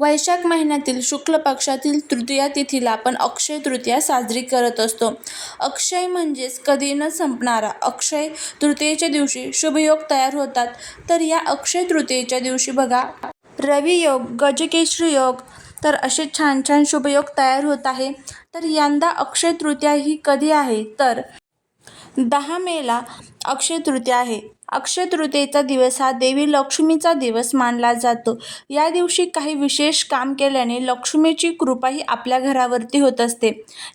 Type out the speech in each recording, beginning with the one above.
वैशाख महिन्यातील शुक्ल पक्षातील तृतीया तिथीला आपण अक्षय तृतीया साजरी करत असतो. अक्षय म्हणजेच कधी न संपणारा अक्षय तृतीयेच्या दिवशी शुभयोग तयार होतात. तर या अक्षय तृतीयेच्या दिवशी बघा रवी योग गजकेश्री योग तर असे छान छान शुभयोग तयार होत आहे. तर यंदा अक्षय तृतीया ही कधी आहे? तर दहा मेला अक्षय तृतीया आहे. अक्षय तृतीयेचा दिवस हा देवी लक्ष्मीचा दिवस मानला जातो. या दिवशी काही विशेष काम केल्याने लक्ष्मीची कृपाही आपल्या घरावरती होत असते.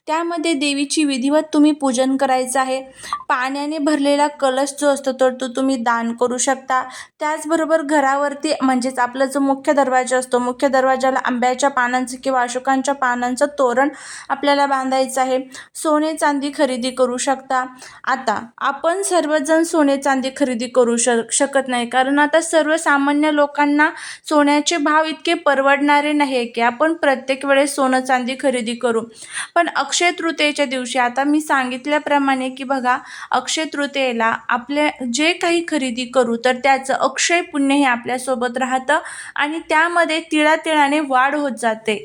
त्यामध्ये देवीची विधिवत तुम्ही पूजन करायचं आहे. पाण्याने भरलेला कलश जो असतो तर तो तुम्ही दान करू शकता. त्याचबरोबर घरावरती म्हणजेच आपला जो मुख्य दरवाजा असतो मुख्य दरवाजाला आंब्याच्या पानांचं किंवा अशोकांच्या पानांचं तोरण आपल्याला बांधायचं आहे. सोने चांदी खरेदी करू शकता. आता आपण सर्वजण सोने चांदी खरेदी करू शक शकत नाही. कारण आता सर्वसामान्य लोकांना सोन्याचे भाव इतके परवडणारे नाही की आपण प्रत्येक वेळेस सोनं चांदी खरेदी करू. पण अक्षय तृतीयेच्या दिवशी आता मी सांगितल्याप्रमाणे की बघा अक्षय तृतीयेला आपले जे काही खरेदी करू तर त्याचं अक्षय पुण्य हे आपल्यासोबत राहतं आणि त्यामध्ये तिळातिळाने वाढ होत जाते.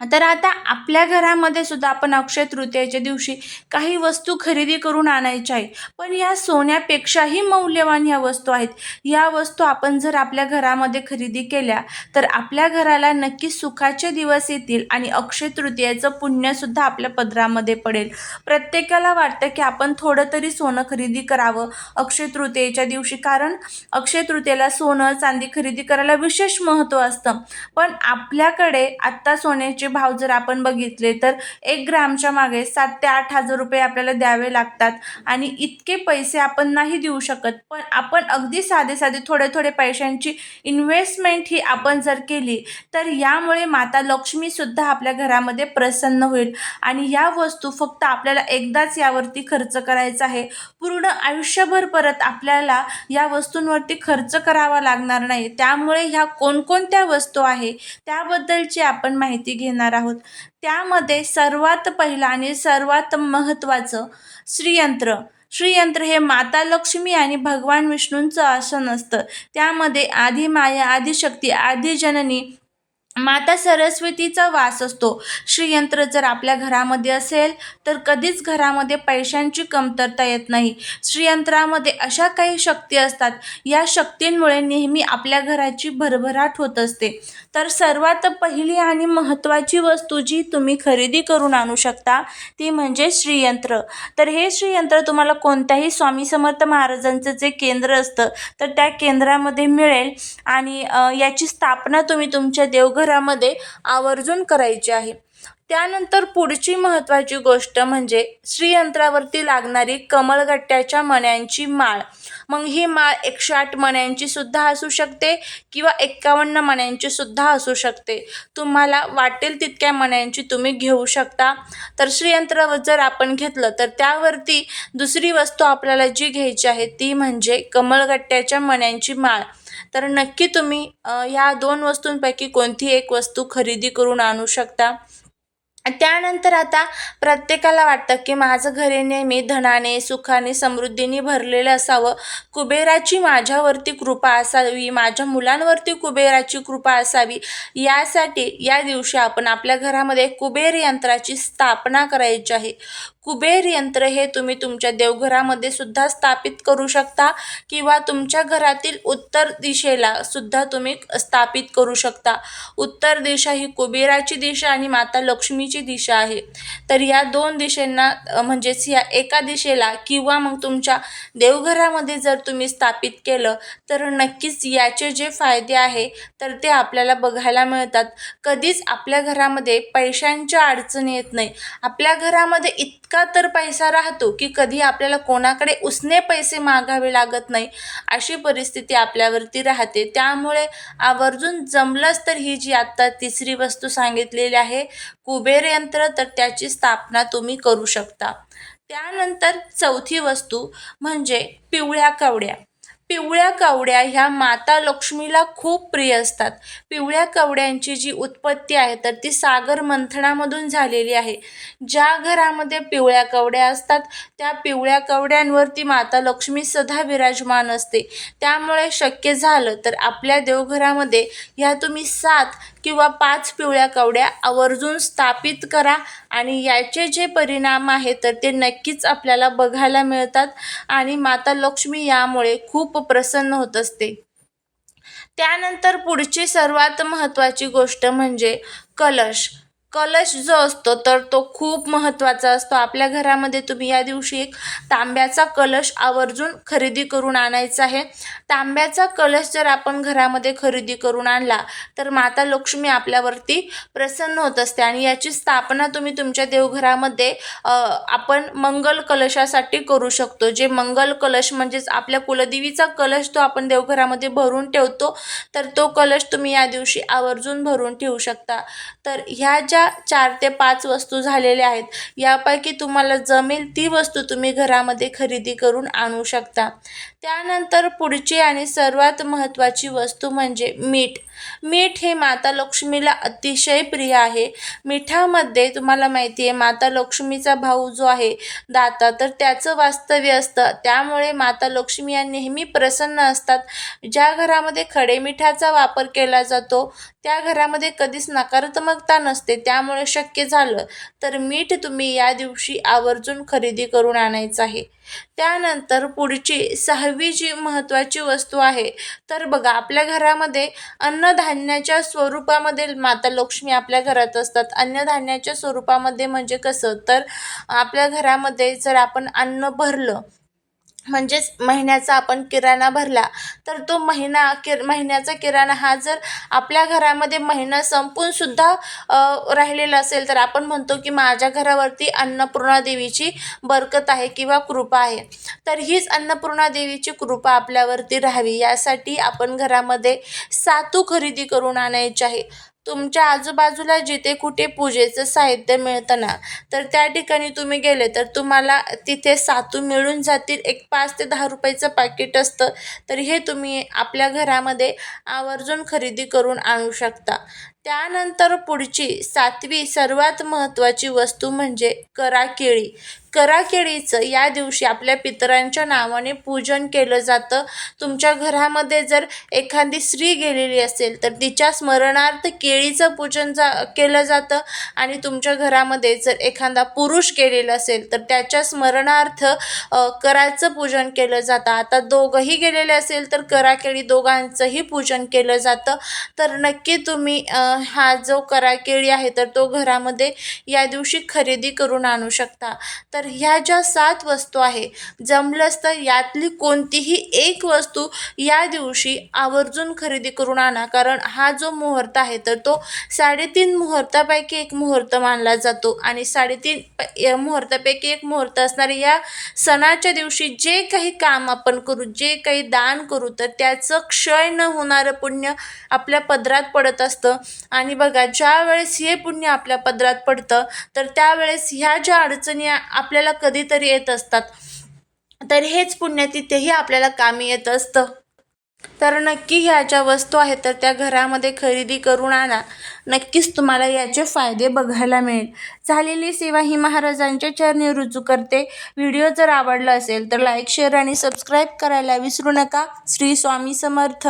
तर आता आपल्या घरामध्ये सुद्धा आपण अक्षय तृतीयेच्या दिवशी काही वस्तू खरेदी करून आणायच्या आहे पण या सोन्यापेक्षाही मौल्यवान ह्या वस्तू आहेत. या वस्तू आपण जर आपल्या घरामध्ये खरेदी केल्या तर आपल्या घराला नक्की सुखाचे दिवस येतील आणि अक्षय तृतीयेचं पुण्यसुद्धा आपल्या पदरामध्ये पडेल. प्रत्येकाला वाटतं की आपण थोडं तरी सोनं खरेदी करावं अक्षय तृतीयेच्या दिवशी कारण अक्षय तृतीयेला सोनं चांदी खरेदी करायला विशेष महत्त्व असतं. पण आपल्याकडे आत्ता सोन्याचे भाव जर आपण बघितले तर एक ग्रामच्या मागे सात ते आठ हजार रुपये आपल्याला द्यावे लागतात. आणि इतके पैसे आपण नाही देऊ शकत. पण आपण अगदी साधे साधे थोडे थोडे पैशांची इन्व्हेस्टमेंट ही आपण जर केली तर यामुळे माता लक्ष्मीसुद्धा आपल्या घरामध्ये प्रसन्न होईल. आणि या वस्तू फक्त आपल्याला एकदाच यावरती खर्च करायचा आहे. पूर्ण आयुष्यभर परत आपल्याला या वस्तूंवरती खर्च करावा लागणार नाही. त्यामुळे ह्या कोणकोणत्या वस्तू आहे त्याबद्दलची आपण माहिती घेणार आहोत. त्यामध्ये सर्वात पहिलं आणि सर्वात महत्त्वाचं श्रीयंत्र. श्रीयंत्र हे माता लक्ष्मी आणि भगवान विष्णूंचं आसन असतं. त्यामध्ये आधी माया आदिशक्ती आदिजननी माता सरस्वतीचा वास असतो. श्रीयंत्र जर आपल्या घरामध्ये असेल तर कधीच घरामध्ये पैशांची कमतरता येत नाही. श्रीयंत्रामध्ये अशा काही शक्ती असतात. या शक्तींमुळे नेहमी आपल्या घराची भरभराट होत असते. तर सर्वात पहिली आणि महत्त्वाची वस्तू जी तुम्ही खरेदी करून आणू शकता ती म्हणजे श्रीयंत्र. तर हे श्रीयंत्र तुम्हाला कोणत्याही स्वामी समर्थ महाराजांचं जे केंद्र असतं तर त्या केंद्रामध्ये मिळेल. आणि याची स्थापना तुम्ही तुमच्या देवघर घरामध्ये आवर्जून करायची आहे. त्यानंतर पुढची महत्त्वाची गोष्ट म्हणजे श्रीयंत्रावरती लागणारी कमळगट्ट्याच्या मण्यांची माळ. मग ही माळ एकशे आठ मण्यांची सुद्धा असू शकते किंवा एक्कावन्न मण्यांची सुद्धा असू शकते. तुम्हाला वाटेल तितक्या मण्यांची तुम्ही घेऊ शकता. तर श्रीयंत्र जर आपण घेतलं तर त्यावरती दुसरी वस्तू आपल्याला जी घ्यायची आहे ती म्हणजे कमळगट्ट्याच्या मण्यांची माळ. तर नक्की तुम्ही ह्या दोन वस्तूंपैकी कोणती एक वस्तू खरेदी करून आणू शकता? त्यानंतर आता प्रत्येकाला वाटतं की माझं घरे नेहमी धनाने सुखाने समृद्धीने भरलेलं असावं. कुबेराची माझ्यावरती कृपा असावी माझ्या मुलांवरती कुबेराची कृपा असावी यासाठी या दिवशी आपण आपल्या घरामध्ये कुबेर यंत्राची स्थापना करायची आहे. कुबेर यंत्र हे तुम्ही तुमच्या देवघरामध्ये सुद्धा स्थापित करू शकता किंवा तुमच्या घरातील उत्तर दिशेला सुद्धा तुम्ही स्थापित करू शकता. उत्तर दिशा ही कुबेराची दिशा आणि माता लक्ष्मीची दिशा आहे. तर या दोन दिशेंना म्हणजेच या एका दिशेला किंवा मग तुमच्या देवघरामध्ये जर तुम्ही स्थापित केलं तर नक्कीच याचे जे फायदे आहे तर ते आपल्याला बघायला मिळतात. कधीच आपल्या घरामध्ये पैशांच्या अडचणी येत नाही. आपल्या घरामध्ये इतका इतका तर पैसा राहतो की कधी आपल्याला कोणाकडे उसने पैसे मागावे लागत नाही अशी परिस्थिती आपल्यावरती राहते. त्यामुळे आवर्जून जमलंच तर ही जी आत्ता तिसरी वस्तू सांगितलेली आहे कुबेर यंत्र तर त्याची स्थापना तुम्ही करू शकता. त्यानंतर चौथी वस्तू म्हणजे पिवळ्या कवड्या. पिवळ्या कवड्या ह्या माता लक्ष्मीला खूप प्रिय असतात. पिवळ्या कवड्यांची जी उत्पत्ती आहे तर ती सागर मंथनामधून झालेली आहे. ज्या घरामध्ये पिवळ्या कवड्या असतात त्या पिवळ्या कवड्यांवरती माता लक्ष्मी सदा विराजमान असते. त्यामुळे शक्य झालं तर आपल्या देवघरामध्ये ह्या तुम्ही सात किंवा पाच पिवळ्या कवड्या आवर्जून स्थापित करा आणि याचे जे परिणाम आहेत तर ते नक्कीच आपल्याला बघायला मिळतात आणि माता लक्ष्मी यामुळे खूप प्रसन्न होत असते. त्यानंतर पुढची सर्वात महत्त्वाची गोष्ट म्हणजे कलश. कलश जो असतो तर तो खूप महत्त्वाचा असतो. आपल्या घरामध्ये तुम्ही या दिवशी एक तांब्याचा कलश आवर्जून खरेदी करून आणायचा आहे. तांब्याचा कलश जर आपण घरामध्ये खरेदी करून आणला तर माता लक्ष्मी आपल्यावरती प्रसन्न होत असते आणि याची स्थापना तुम्ही तुमच्या देवघरामध्ये आपण मंगल कलशासाठी करू शकतो. जे मंगल कलश म्हणजेच आपल्या कुलदेवीचा कलश तो आपण देवघरामध्ये भरून ठेवतो तर तो कलश तुम्ही या दिवशी आवर्जून भरून ठेवू शकता. तर ह्या ज्या चार ते पाच वस्तू झालेल्या आहेत. यापैकी तुम्हाला जमेल ती वस्तू तुम्ही घरामध्ये खरेदी करून आणू शकता. त्यानंतर पुढची आणि सर्वात महत्त्वाची वस्तू म्हणजे मीठ. मीठ हे माता लक्ष्मीला अतिशय प्रिय आहे. मिठामध्ये तुम्हाला माहिती आहे माता लक्ष्मीचा भाऊ जो आहे दाता तर त्याचं वास्तव्य असतं. त्यामुळे माता लक्ष्मी या नेहमी प्रसन्न असतात. ज्या घरामध्ये खडे मिठाचा वापर केला जातो त्या घरामध्ये कधीच नकारात्मकता नसते. त्यामुळे शक्य झालं तर मीठ तुम्ही या दिवशी आवर्जून खरेदी करून आणायचं आहे. त्यानंतर पुढची सहावी जी महत्त्वाची वस्तू आहे तर बघा आपल्या घरामध्ये अन्नधान्याच्या स्वरूपामध्ये माता लक्ष्मी आपल्या घरात असतात. अन्नधान्याच्या स्वरूपामध्ये म्हणजे कसं? तर आपल्या घरामध्ये जर आपण अन्न भरलं म्हणजेच महिन्याचा आपण किराणा भरला तर तो महिना किर महिन्याचा किराणा हा जर आपल्या घरामध्ये महिना संपूनसुद्धा राहिलेला असेल तर आपण म्हणतो की माझ्या घरावरती अन्नपूर्णा देवीची बरकत आहे किंवा कृपा आहे. तर हीच अन्नपूर्णा देवीची कृपा आपल्यावरती राहावी यासाठी आपण घरामध्ये सातू खरेदी करून आणायची आहे. तुमच्या आजूबाजूला जिथे कुठे पूजेचं साहित्य मिळतं ना तर त्या ठिकाणी तुम्ही गेले तर तुम्हाला तिथे सातू मिळून जातील. एक पाच ते दहा रुपयाचं पाकिट असतं. तर हे तुम्ही आपल्या घरामध्ये आवर्जून खरेदी करून आणू शकता. त्यानंतर पुढची सातवी सर्वात महत्त्वाची वस्तू म्हणजे करा कराकेळीचं या दिवशी आपल्या पितरांच्या नावाने पूजन केलं जातं. तुमच्या घरामध्ये जर एखादी स्त्री गेलेली असेल तर तिच्या स्मरणार्थ केळीचं पूजन जा केलं जातं. आणि तुमच्या घरामध्ये जर एखादा पुरुष गेलेला असेल तर त्याच्या स्मरणार्थ कराचं पूजन केलं जातं. आता दोघंही गेलेले असेल तर कराकेळी दोघांचंही पूजन केलं जातं. तर नक्की तुम्ही हा जो कराकेळी आहे तर तो घरामध्ये या दिवशी खरेदी करून आणू शकता. तर तर ह्या ज्या सात वस्तू आहे जमलंच तर यातली कोणतीही एक वस्तू या दिवशी आवर्जून खरेदी करून आणा. कारण हा जो मुहूर्त आहे तर तो साडेतीन मुहूर्तापैकी एक मुहूर्त मानला जातो. आणि साडेतीन या मुहूर्तापैकी एक मुहूर्त असणारे या सणाच्या दिवशी जे काही काम आपण करू जे काही दान करू तर त्याचं क्षय न होणारं पुण्य आपल्या पदरात पडत असतं. आणि बघा ज्यावेळेस हे पुण्य आपल्या पदरात पडतं तर त्यावेळेस ह्या ज्या अडचणी आप आपल्याला कधीतरी येत असतात. तर हेच पुण्य तिथेही आपल्याला कामी येत असतं. तर नक्की ह्या ज्या वस्तू आहेत तर त्या घरामध्ये खरेदी करून आणा. नक्कीच तुम्हाला याचे फायदे बघायला मिळेल. झालेली सेवा ही महाराजांच्या चरणी रुजू करते. व्हिडिओ जर आवडला असेल तर लाईक शेअर आणि सबस्क्राईब करायला विसरू नका. श्री स्वामी समर्थ.